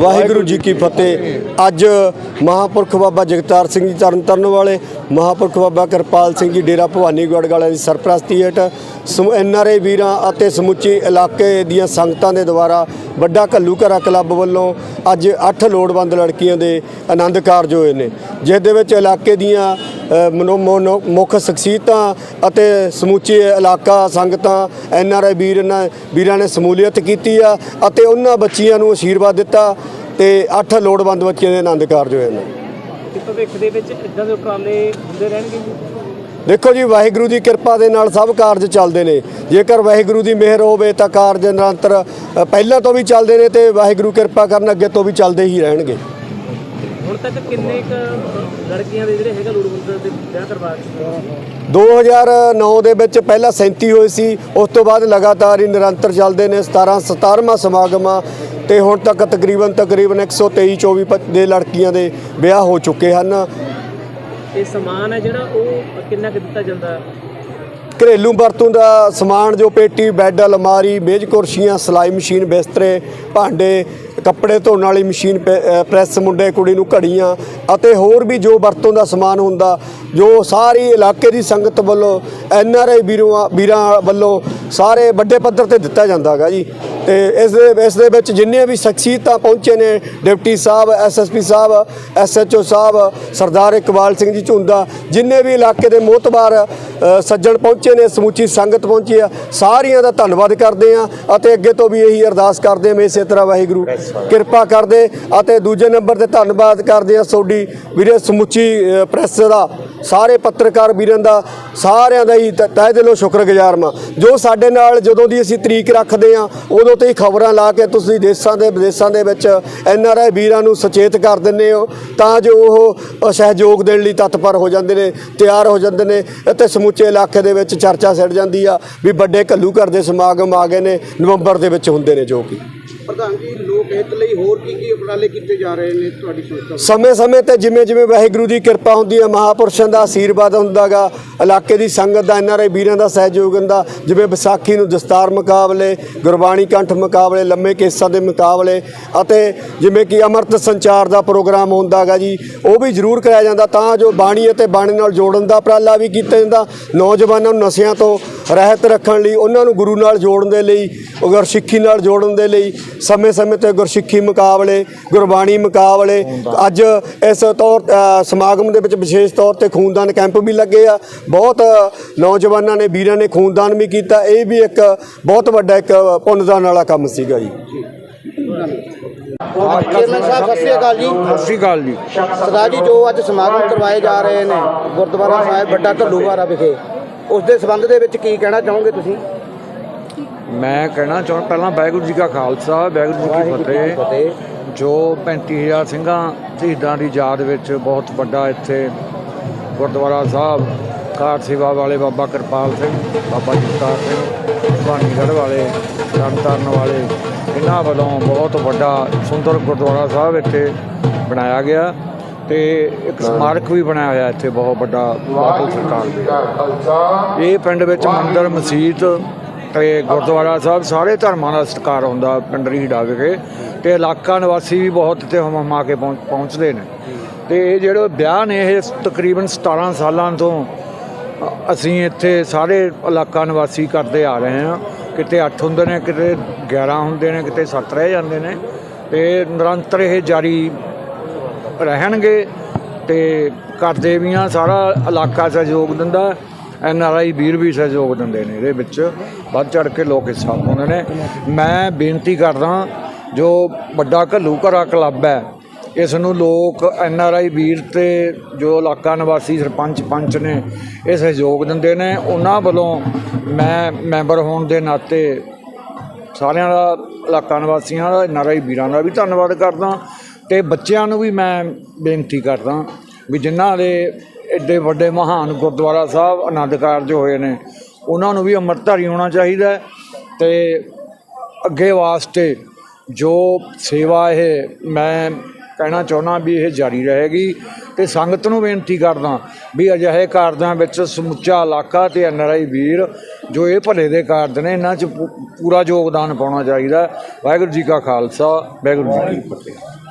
ਵਾਹਿਗੁਰੂ ਜੀ ਕੀ ਫਤਿਹ। ਅੱਜ ਮਹਾਪੁਰਖ ਬਾਬਾ ਜਗਤਾਰ ਸਿੰਘ ਜੀ ਤਰਨ ਤਾਰਨ ਵਾਲੇ, ਮਹਾਪੁਰਖ ਬਾਬਾ ਕਿਰਪਾਲ ਸਿੰਘ ਜੀ ਡੇਰਾ ਭਵਾਨੀਗੜ੍ਹ ਵਾਲਿਆਂ ਦੀ ਸਰਪ੍ਰਸਤੀ ਹੇਠ ਐਨਆਰਏ ਵੀਰਾਂ ਅਤੇ ਸਮੁੱਚੇ ਇਲਾਕੇ ਦੀਆਂ ਸੰਗਤਾਂ ਦੇ ਦੁਆਰਾ ਵੱਡਾ ਘੱਲੂ ਘਰਾ ਕਲੱਬ ਵੱਲੋਂ ਅੱਜ 8 ਲੋੜਵੰਦ ਲੜਕੀਆਂ ਦੇ ਆਨੰਦ ਕਾਰਜ ਹੋਏ ਨੇ ਜਿਸ ਦੇ ਵਿੱਚ ਇਲਾਕੇ ਦੀਆਂ ਮਨੋ- ਮਨੋ- ਮੁੱਖ ਸ਼ਖਸੀਅਤਾਂ ਅਤੇ ਸਮੁੱਚੇ ਇਲਾਕਾ ਸੰਗਤਾਂ ਐਨਆਰਆਈ ਵੀਰ ਇਹਨਾਂ ਵੀਰਾਂ ਨੇ ਸਮੂਲੀਅਤ ਕੀਤੀ ਆ ਅਤੇ ਉਹਨਾਂ ਬੱਚੀਆਂ ਨੂੰ ਆਸ਼ੀਰਵਾਦ ਦਿੱਤਾ। ਤੇ 8 ਲੋੜਵੰਦ ਬੱਚਿਆਂ ਦੇ ਆਨੰਦ ਕਾਰਜ ਹੋਏ ਨੇ। ਕਿ ਭਵਿੱਖ ਦੇ ਵਿੱਚ ਇਦਾਂ ਦੇ ਉਪਰਾਲੇ ਹੁੰਦੇ ਰਹਿਣਗੇ ਜੀ? ਦੇਖੋ ਜੀ ਵਾਹਿਗੁਰੂ ਦੀ ਕਿਰਪਾ ਦੇ ਨਾਲ ਸਭ ਕਾਰਜ ਚੱਲਦੇ ਨੇ। ਜੇਕਰ ਵਾਹਿਗੁਰੂ ਦੀ ਮਿਹਰ ਹੋਵੇ ਤਾਂ ਕਾਰਜ ਨਿਰੰਤਰ ਪਹਿਲਾਂ ਤੋਂ ਵੀ ਚੱਲਦੇ ਨੇ ਤੇ ਵਾਹਿਗੁਰੂ ਕਿਰਪਾ ਕਰਨ ਅੱਗੇ ਤੋਂ ਵੀ ਚੱਲਦੇ ਹੀ ਰਹਿਣਗੇ। ਹੁਣ ਤੱਕ ਕਿੰਨੇ ਕ ਲੜਕੀਆਂ ਦੇ ਜਿਹੜੇ ਹੈਗਾ ਲੋੜਵੰਦ ਦੇ ਵਿਆਹ ਕਰਵਾ ਚੁੱਕੇ 2009 ਦੇ ਵਿੱਚ ਪਹਿਲਾਂ 37 ਹੋਏ ਸੀ ਉਸ ਤੋਂ ਬਾਅਦ ਲਗਾਤਾਰ ਹੀ ਨਿਰੰਤਰ ਚੱਲਦੇ ਨੇ। 17 17ਵਾਂ ਸਮਾਗਮ ਆ ਤੇ ਹੁਣ ਤੱਕ ਤਕਰੀਬਨ ਤਕਰੀਬਨ 123 24 ਪ- ਦੇ ਲੜਕੀਆਂ ਦੇ ਵਿਆਹ ਹੋ ਚੁੱਕੇ ਹਨ ਇਹ ਸਮਾਨ ਹੈ ਜਿਹੜਾ ਉਹ ਕਿੰਨਾ ਕੁ ਦਿੱਤਾ ਜਾਂਦਾ? ਘਰੇਲੂ ਵਰਤੋਂ ਦਾ ਸਮਾਨ ਜੋ ਪੇਟੀ ਬੈੱਡ ਅਲਮਾਰੀ ਮੇਜ਼ ਕੁਰਸੀਆਂ ਸਿਲਾਈ ਮਸ਼ੀਨ ਬਿਸਤਰੇ ਭਾਂਡੇ ਕੱਪੜੇ ਧੋਣ ਵਾਲੀ ਮਸ਼ੀਨ ਪ੍ਰੈਸ ਮੁੰਡੇ ਕੁੜੀ ਨੂੰ ਘੜੀਆਂ ਅਤੇ ਹੋਰ ਵੀ ਜੋ ਵਰਤੋਂ ਦਾ ਸਮਾਨ ਹੁੰਦਾ ਜੋ ਸਾਰੀ ਇਲਾਕੇ ਦੀ ਸੰਗਤ ਵੱਲੋਂ ਐਨ ਆਰ ਆਈ ਵੀਰਾਂ ਵੀਰਾਂ ਵੱਲੋਂ ਸਾਰੇ ਵੱਡੇ ਪੱਧਰ ਤੇ ਦਿੱਤਾ ਜਾਂਦਾ ਹੈਗਾ ਜੀ ਤੇ ਇਸ ਦੇ ਇਸ ਦੇ ਵਿੱਚ ਜਿੰਨੇ ਵੀ ਸ਼ਖਸੀਅਤਾਂ ਪਹੁੰਚੇ ਨੇ ਡਿਪਟੀ ਸਾਹਿਬ ਐਸਐਸਪੀ ਸਾਹਿਬ ਐਸਐਚਓ ਸਾਹਿਬ ਸਰਦਾਰ ਇਕਬਾਲ ਸਿੰਘ ਜੀ ਝੁੰਦਾ ਜਿੰਨੇ ਵੀ ਇਲਾਕੇ ਦੇ ਮੋਤਬਾਰ ਸੱਜਣ ਪਹੁੰਚੇ ਨੇ ਸਮੁੱਚੀ ਸੰਗਤ ਪਹੁੰਚੀ ਆ ਸਾਰਿਆਂ ਦਾ ਧੰਨਵਾਦ ਕਰਦੇ ਆ ਅਤੇ ਅੱਗੇ ਤੋਂ ਵੀ ਇਹੀ ਅਰਦਾਸ ਕਰਦੇ ਆ ਇਸੇ ਤਰ੍ਹਾਂ ਵਾਹਿਗੁਰੂ ਕਿਰਪਾ ਕਰਦੇ ਅਤੇ ਦੂਜੇ ਨੰਬਰ ਤੇ ਧੰਨਵਾਦ ਕਰਦੇ ਆ ਸੋਡੀ ਵੀਰੇ ਸਮੁੱਚੀ ਅ, ਪ੍ਰੈਸ ਦਾ। ਸਾਰੇ ਪੱਤਰਕਾਰ ਵੀਰਾਂ ਦਾ ਸਾਰਿਆਂ ਦਾ ਹੀ ਤ- ਤਹਿ ਦਿਲੋਂ ਸ਼ੁਕਰਗੁਜ਼ਾਰ ਮਾਂ ਜੋ ਸਾਡੇ ਨਾਲ ਜਦੋਂ ਦੀ ਅਸੀਂ ਤਰੀਕ ਰੱਖਦੇ ਆ ਉਦੋਂ ਤੋਂ ਹੀ ਖਬਰਾਂ ਲਾ ਕੇ ਤੁਸੀਂ ਦੇਸ਼ਾਂ ਦੇ ਵਿਦੇਸ਼ਾਂ ਦੇ ਵਿੱਚ ਐਨ ਆਰ ਆਈ ਵੀਰਾਂ ਨੂੰ ਸੁਚੇਤ ਕਰ ਦਿੰਦੇ ਹੋ ਤਾਂ ਜੋ ਉਹ ਅ, ਸਹਿਯੋਗ ਦੇਣ ਲਈ ਤਤਪਰ ਹੋ ਜਾਂਦੇ ਨੇ ਤਿਆਰ ਹੋ ਜਾਂਦੇ ਨੇ ਅਤੇ ਸਮੁੱਚੇ ਇਲਾਕੇ ਦੇ ਵਿੱਚ ਚਰਚਾ ਛਿੜ ਜਾਂਦੀ ਆ ਵੀ ਵੱਡੇ ਘੱਲੂ ਘਰ ਦੇ ਸਮਾਗਮ ਆ ਗਏ ਨੇ ਨਵੰਬਰ ਦੇ ਵਿੱਚ ਹੁੰਦੇ ਨੇ ਜੋ ਕਿ। ਪ੍ਰਧਾਨ ਜੀ, ਲੋਕ ਹਿੱਤ ਲਈ ਹੋਰ ਕੀ ਕੀ ਉਪਰਾਲੇ ਕੀਤੇ ਜਾ ਰਹੇ ਨੇ ਤੁਹਾਡੀ ਸੋਚ ਸਮੇਂ-ਸਮੇਂ ਤੇ ਜਿਵੇਂ ਜਿਵੇਂ ਵਾਹਿਗੁਰੂ ਦੀ ਕਿਰਪਾ ਹੁੰਦੀ ਹੈ, ਮਹਾਪੁਰਸ਼ਾਂ ਦਾ ਆਸ਼ੀਰਵਾਦ ਹੁੰਦਾਗਾ ਇਲਾਕੇ ਦੀ ਸੰਗਤ ਦਾ ਐਨਆਰਆਈ ਵੀਰਾਂ ਦਾ, ਸਹਿਯੋਗ ਹੁੰਦਾ, ਜਿਵੇਂ ਵਿਸਾਖੀ ਨੂੰ ਦਸਤਾਰ ਮੁਕਾਬਲੇ, ਗੁਰਬਾਣੀ ਕੰਠ ਮੁਕਾਬਲੇ, ਲੰਮੇ ਕੇਸਾਂ ਦੇ ਮੁਕਾਬਲੇ, ਅਤੇ ਜਿਵੇਂ ਕਿ ਅੰਮ੍ਰਿਤ ਸੰਚਾਰ ਦਾ ਪ੍ਰੋਗਰਾਮ ਹੁੰਦਾਗਾ ਜੀ, ਉਹ ਵੀ ਜ਼ਰੂਰ ਕਰਾਇਆ ਜਾਂਦਾ, ਤਾਂ ਜੋ ਬਾਣੀ ਅਤੇ ਬਾਣੀ ਨਾਲ ਜੋੜਨ ਦਾ ਉਪਰਾਲਾ ਵੀ ਕੀਤਾ ਜਾਂਦਾ, ਨੌਜਵਾਨਾਂ ਨੂੰ ਨਸ਼ਿਆਂ ਤੋਂ ਰਹਿਤ ਰੱਖਣ ਲਈ ਉਹਨਾਂ ਨੂੰ ਗੁਰੂ ਨਾਲ ਜੋੜਨ ਦੇ ਲਈ ਗੁਰਸਿੱਖੀ ਨਾਲ ਜੋੜਨ ਦੇ ਲਈ ਸਮੇਂ-ਸਮੇਂ ਤੇ ਗੁਰਸਿੱਖੀ ਮੁਕਾਬਲੇ ਗੁਰਬਾਣੀ ਮੁਕਾਬਲੇ। ਅੱਜ ਇਸ ਤੌਰ ਸਮਾਗਮ ਦੇ ਵਿੱਚ ਵਿਸ਼ੇਸ਼ ਤੌਰ ਤੇ ਖੂਨਦਾਨ ਕੈਂਪ ਵੀ ਲੱਗੇ ਆ। ਬਹੁਤ ਨੌਜਵਾਨਾਂ ਨੇ ਵੀਰਾਂ ਨੇ ਖੂਨਦਾਨ ਵੀ ਕੀਤਾ। ਇਹ ਵੀ ਇੱਕ ਬਹੁਤ ਵੱਡਾ ਇੱਕ ਪੁੰਨਦਾਨ ਵਾਲਾ ਕੰਮ ਸੀਗਾ ਜੀ। ਚੇਅਰਮੈਨ ਸਾਹਿਬ ਸਤਿ ਸ੍ਰੀ ਅਕਾਲ ਜੀ। ਸਤਿ ਸ਼੍ਰੀ ਅਕਾਲ ਜੀ। ਸਰਦਾਰ ਜੀ ਜੋ ਅੱਜ ਸਮਾਗਮ ਕਰਵਾਏ ਜਾ ਰਹੇ ਨੇ ਗੁਰਦੁਆਰਾ ਸਾਹਿਬ ਵੱਡਾ ਢੱਲੂਵਾਰਾ ਵਿਖੇ। ਉਸ ਦੇ ਸੰਬੰਧ ਦੇ ਵਿੱਚ ਕੀ ਕਹਿਣਾ ਚਾਹੋਗੇ ਤੁਸੀਂ? ਮੈਂ ਕਹਿਣਾ ਚਾਹੁੰਦਾ ਪਹਿਲਾਂ ਵਾਹਿਗੁਰੂ ਜੀ ਕਾ ਖਾਲਸਾ ਵਾਹਿਗੁਰੂ ਜੀ ਕੀ ਫਤਿਹ। ਜੋ 35000 ਸਿੰਘਾਂ ਸ਼ਹੀਦਾਂ ਦੀ ਯਾਦ ਵਿੱਚ ਬਹੁਤ ਵੱਡਾ ਇੱਥੇ ਗੁਰਦੁਆਰਾ ਸਾਹਿਬ ਕਾਰ ਸੇਵਾ ਵਾਲੇ ਬਾਬਾ ਕਿਰਪਾਲ ਸਿੰਘ ਬਾਬਾ ਜਗਤਾਰ ਸਿੰਘ ਭਾਨੀਗੜ੍ਹ ਵਾਲੇ ਤਰਨਤਾਰਨ ਵਾਲੇ ਇਹਨਾਂ ਵੱਲੋਂ ਬਹੁਤ ਵੱਡਾ ਸੁੰਦਰ ਗੁਰਦੁਆਰਾ ਸਾਹਿਬ ਇੱਥੇ ਬਣਾਇਆ ਗਿਆ। ਤੇ ਇੱਕ ਸਮਾਰਕ ਵੀ ਬਣਾਇਆ ਹੋਇਆ ਇੱਥੇ ਬਹੁਤ ਵੱਡਾ ਬਾਦਲ ਸਰਕਾਰ ਦੇ ਇਹ ਪਿੰਡ ਵਿੱਚ ਮੰਦਿਰ, ਮਸਜਿਦ ਤੇ ਗੁਰਦੁਆਰਾ ਸਾਹਿਬ, ਸਾਰੇ ਧਰਮਾਂ ਦਾ ਸਤਿਕਾਰ ਹੁੰਦਾ ਪਿੰਡ ਰੀੜਾ ਵਿਖੇ ਤੇ ਇਲਾਕਾ ਨਿਵਾਸੀ ਵੀ ਬਹੁਤ ਇੱਥੇ ਹਮਾ ਕੇ ਪਹੁੰਚ- ਪਹੁੰਚਦੇ ਨੇ। ਤੇ ਇਹ ਜਿਹੜੇ ਵਿਆਹ ਨੇ, ਇਹ ਤਕਰੀਬਨ 17 ਸਾਲਾਂ ਤੋਂ ਅਸੀਂ ਇੱਥੇ ਸਾਰੇ ਇਲਾਕਾ ਨਿਵਾਸੀ ਕਰਦੇ ਆ ਰਹੇ ਹਾਂ। ਕਿਤੇ 8 ਹੁੰਦੇ ਨੇ, ਕਿਤੇ 11 ਹੁੰਦੇ ਨੇ, ਕਿਤੇ 7 ਰਹਿ ਜਾਂਦੇ ਨੇ। ਤੇ ਨਿਰੰਤਰ ਇਹ ਜਾਰੀ ਰਹਿਣਗੇ ਤੇ ਕਰਦੇ ਵੀ ਆ, ਸਾਰਾ ਇਲਾਕਾ ਸਹਿਯੋਗ ਦਿੰਦਾ, ਐਨ ਆਰ ਆਈ ਵੀਰ ਵੀ ਸਹਿਯੋਗ ਦਿੰਦੇ ਨੇ ਇਹਦੇ ਵਿੱਚ। ਵੱਧ ਚੜ ਕੇ ਲੋਕ ਹਿੱਸਾ ਪਾਉਂਦੇ ਨੇ। ਮੈਂ ਬੇਨਤੀ ਕਰਦਾ ਜੋ ਵੱਡਾ ਘੱਲੂ ਘਰਾ ਕਲੱਬ ਹੈ, ਇਸ ਨੂੰ ਲੋਕ, ਐਨ ਆਰ ਆਈ ਵੀਰ ਤੇ ਜੋ ਇਲਾਕਾ ਨਿਵਾਸੀ ਸਰਪੰਚ ਪੰਚ ਨੇ, ਇਹ ਸਹਿਯੋਗ ਦਿੰਦੇ ਨੇ। ਉਹਨਾਂ ਵੱਲੋਂ ਮੈਂ ਮੈਂਬਰ ਹੋਣ ਦੇ ਨਾਤੇ ਸਾਰਿਆਂ ਦਾ, ਇਲਾਕਾ ਨਿਵਾਸੀਆਂ ਦਾ, ਐੱਨ ਆਰ ਆਈ ਵੀਰਾਂ ਦਾ ਵੀ ਧੰਨਵਾਦ ਕਰਦਾ। ਤੇ ਬੱਚਿਆਂ ਨੂੰ ਵੀ ਮੈਂ ਬੇਨਤੀ ਕਰਦਾ ਵੀ ਜਿਨ੍ਹਾਂ ਦੇ ਐਡੇ ਵੱਡੇ ਮਹਾਨ ਗੁਰਦੁਆਰਾ ਸਾਹਿਬ ਆਨੰਦ ਕਾਰਜ ਹੋਏ ਨੇ, ਉਹਨਾਂ ਨੂੰ ਵੀ ਅੰਮ੍ਰਿਤਧਾਰੀ ਹੋਣਾ ਚਾਹੀਦਾ ਹੈ ਤੇ ਅੱਗੇ ਵਾਸਤੇ ਜੋ ਸੇਵਾ ਇਹ ਮੈਂ ਕਹਿਣਾ ਚਾਹੁੰਦਾ ਵੀ ਇਹ ਜਾਰੀ ਰਹੇਗੀ ਤੇ ਸੰਗਤ ਨੂੰ ਬੇਨਤੀ ਕਰਦਾ ਵੀ ਅਜਿਹੇ ਕਾਰਜਾਂ ਵਿੱਚ ਸਮੁੱਚਾ ਇਲਾਕਾ ਤੇ ਐਨਆਰਆਈ ਵੀਰ ਜੋ ਇਹ ਭਲੇ ਦੇ ਕਾਰਜ ਨੇ, ਇਹਨਾਂ 'ਚ ਪੂ- ਪੂਰਾ ਯੋਗਦਾਨ ਪਾਉਣਾ ਚਾਹੀਦਾ ਵਾਹਿਗੁਰੂ ਜੀ ਕਾ ਖਾਲਸਾ, ਵਾਹਿਗੁਰੂ ਜੀ ਕੀ ਫਤਿਹ।